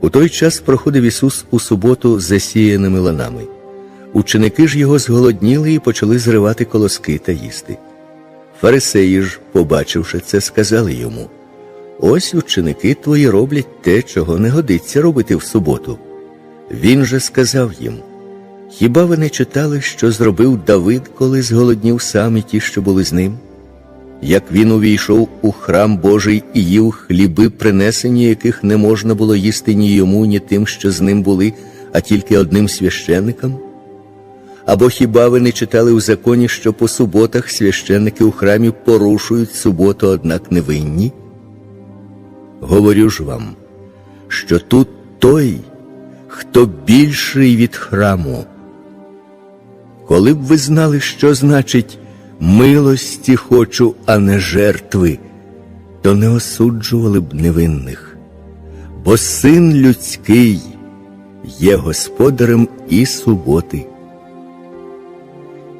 У той час проходив Ісус у суботу з засіяними ланами. Ученики ж його зголодніли і почали зривати колоски та їсти. Фарисеї ж, побачивши це, сказали йому: Ось ученики твої роблять те, чого не годиться робити в суботу. Він же сказав їм: Хіба ви не читали, що зробив Давид, коли зголоднів сам і ті, що були з ним? Як він увійшов у храм Божий і їв хліби, принесені, яких не можна було їсти ні йому, ні тим, що з ним були, а тільки одним священникам? Або хіба ви не читали у законі, що по суботах священники у храмі порушують суботу, однак не винні? Говорю ж вам, що тут той, хто більший від храму. Коли б ви знали, що значить милості хочу, а не жертви, то не осуджували б невинних, бо син людський є господарем і суботи.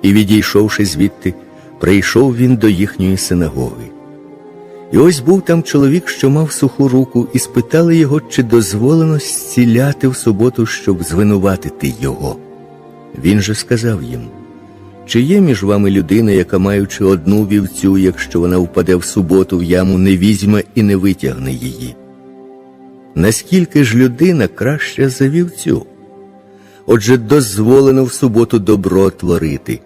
І відійшовши звідти, прийшов він до їхньої синагоги. І ось був там чоловік, що мав суху руку, і спитали його, чи дозволено зціляти в суботу, щоб звинуватити його. Він же сказав їм: чи є між вами людина, яка, маючи одну вівцю, якщо вона впаде в суботу в яму, не візьме і не витягне її? Наскільки ж людина краща за вівцю? Отже, дозволено в суботу добро творити,